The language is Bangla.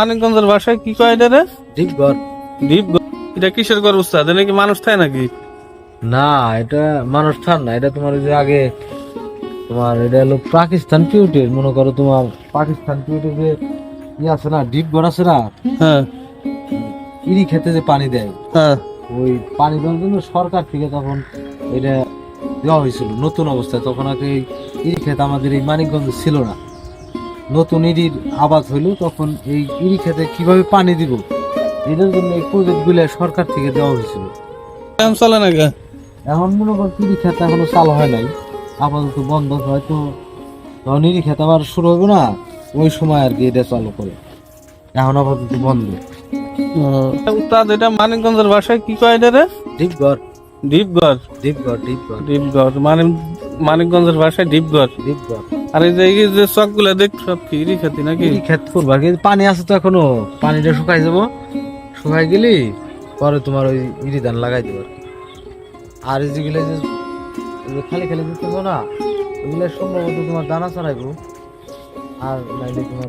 মানিকগঞ্জের ভাষায় কি কয় এটা রে? ডিপঘর দ্বীপ এটা কিসের ঘর উস্তাদ? এটা কি মানুষ থাকে নাকি? না এটা মানুষ থান না। এটা তোমার ওই যে আগে তোমার এটা হলো পাকিস্তান পিউটের। মনে করো তোমার পাকিস্তান পিউটের যে ই আছে না ডিপঘর আছে না? হ্যাঁ। ইরি খেতে যে পানি দেয়। হ্যাঁ। ওই পানি দেওয়ার জন্য সরকার থেকে তখন এটা দেওয়া হয়েছিল। নতুন অবস্থায়। তখন আগে এই ইরি ক্ষেত আমাদের এই মানিকগঞ্জ ছিল না। নতুন ইরির আবাদ হইল তখন এই ইরি খেতে কীভাবে পানি দিব? এটার জন্য এই প্রজেক্টগুলো সরকার থেকে দেওয়া হয়েছিল। চলে নাকি এখন মনে কর ইরি খেত এখনও চালু হয় নাই আপাতত বন্ধ হয়তো যখন ইরি খেত আবার শুরু হবে না ওই সময় আর কি এটা চালু করে। এখন আপাতত বন্ধ। উস্তাদ এটা মানিকগঞ্জের ভাষায় কি কয় এটা রে? ডিপঘর ডিপগড়? ডিপগড় ডিপঘর দ্বীপঘর মানে মানিকগঞ্জের ভাষায় দ্বীপঘর ডিপঘর আর এই যে এই যে চকগুলা দেখ সব কি খাতি নাকি? খেত করব আর কি পানি আছে তো এখনও। পানিটা শুকাই যাব। শুকাই গেলি, পরে তোমার ওই ইরি ধান লাগাই দেবো আর যেগুলো যে খালি খালি দিতে না ওগুলো সম্ভবত তোমার দানা ছড়াইবো। আর নাইলে তোমার